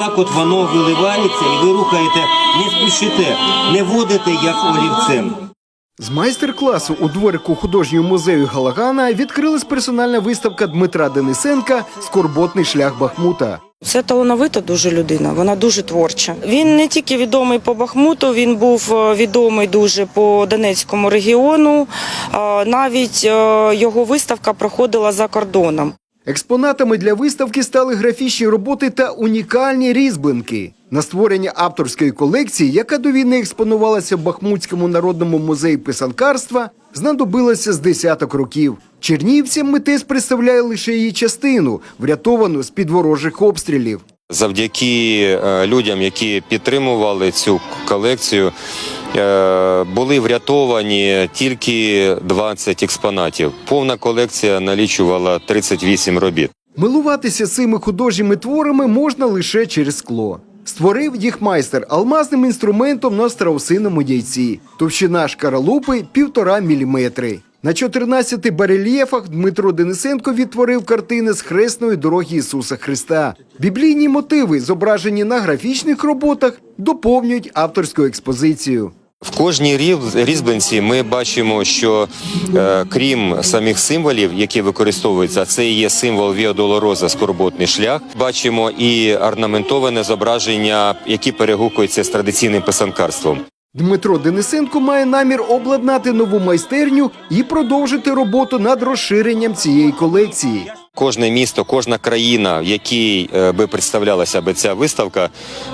Так от воно виливається, і ви рухаєте, не спішите, не водите як олівцем. З майстер-класу у дворику художнього музею Галагана відкрилась персональна виставка Дмитра Денисенка Скорботний шлях Бахмута. Це талановита дуже людина, вона дуже творча. Він не тільки відомий по Бахмуту, він був е, відомий дуже по Донецькому регіону. Навіть е, його виставка проходила за кордоном. Експонатами для виставки стали графічні роботи та унікальні різьбинки. На створення авторської колекції, яка до війни експонувалася в Бахмутському народному музеї писанкарства, знадобилося з десяток років. Чернівцям митець представляє лише її частину, врятовану з під ворожих обстрілів. Завдяки е, людям, які підтримували цю колекцію, були врятовані тільки 20 експонатів. Повна колекція налічувала 38 робіт. Милуватися цими художніми творами можна лише через скло. Створив їх майстер алмазним інструментом на страусиному яйці. Товщина шкаралупи півтора міліметри. На 14 барельєфах Дмитро Денисенко відтворив картини з хресної дороги Ісуса Христа. Біблійні мотиви, зображені на графічних роботах, доповнюють авторську експозицію. В кожній різ- різьбинці ми бачимо, що е, крім самих символів, які використовуються, це є символ Віа Долороза скорботний шлях. Бачимо і орнаментоване зображення, які перегукуються з традиційним писанкарством. Дмитро Денисенко має намір обладнати нову майстерню і продовжити роботу над розширенням цієї колекції. Кожне місто, кожна країна, в якій е, би представлялася би ця виставка,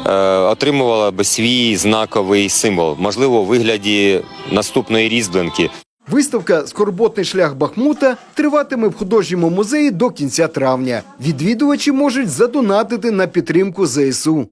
е, отримувала би свій знаковий символ, можливо, у вигляді наступної різдвинки. Виставка Скорботний шлях Бахмута триватиме в художньому музеї до кінця травня. Відвідувачі можуть задонатити на підтримку ЗСУ.